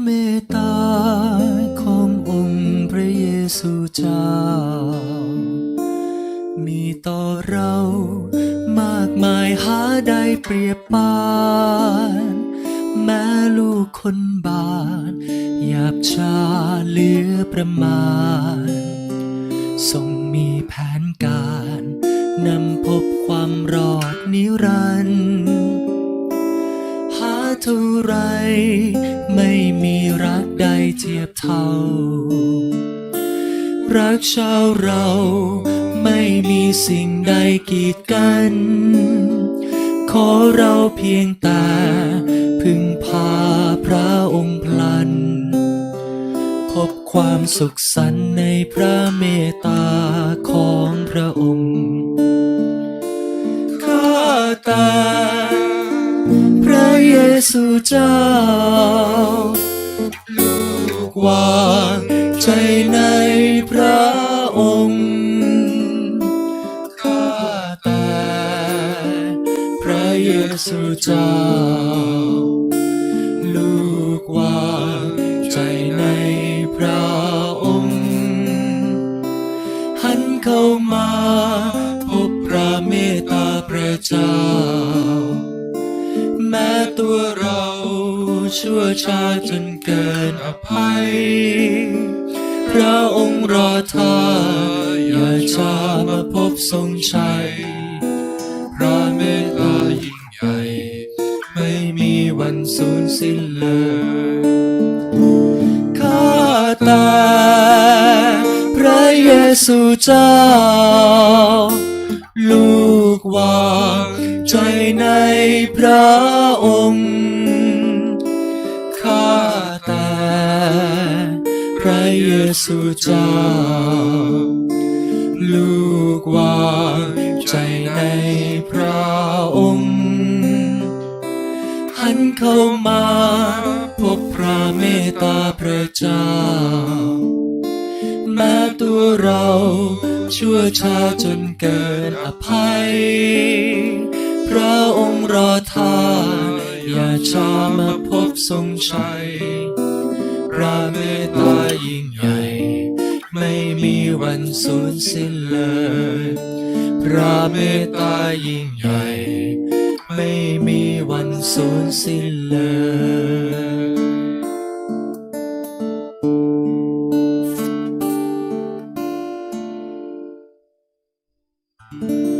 เมตตาขององค์พระเยซูเจ้า มีต่อเรามากมายหาได้เปรียบปานแม้ลูกคนบาปหยาบชาเหลือประมาณ ทรงมีแผนการนำพบความรอดนิรันดร์หาเท่าไร เท่า รักชาวเราไม่มีสิ่งใดกีดกัน ขอเราเพียงแต่พึ่งพาพระองค์พลัน พบความสุขสันต์ในพระเมตตาของพระองค์ ข้าแต่พระเยซูเจ้า วางใจในพระองค์ข้าแต่พระเยซูเจ้า ลูกวางใจในพระองค์ หันเข้ามาพบพระเมตตาพระเจ้า แม้ตัวเรา ชั่วช้าจนเกินอภัย พระองค์รอท่าอย่าช้ามาพบทรงชัย พระเมตตายิ่งใหญ่ ไม่มีวันสูญสิ้นเลยข้าแต่พระเยซูเจ้า ลูกวางใจใน พระเยซูเจ้า ลูกวางใจในพระองค์ หันเข้ามาพบพระเมตตาพระเจ้า แม้ตัวเราชั่วช้าจนเกินอภัย พระองค์รอท่าอย่าช้ามาพบทรงชัย พระเมตตายิ่งใหญ่ ไม่มีวันสูญสิ้นเลย พระเมตตายิ่งใหญ่ ไม่มีวันสูญสิ้นเลยพ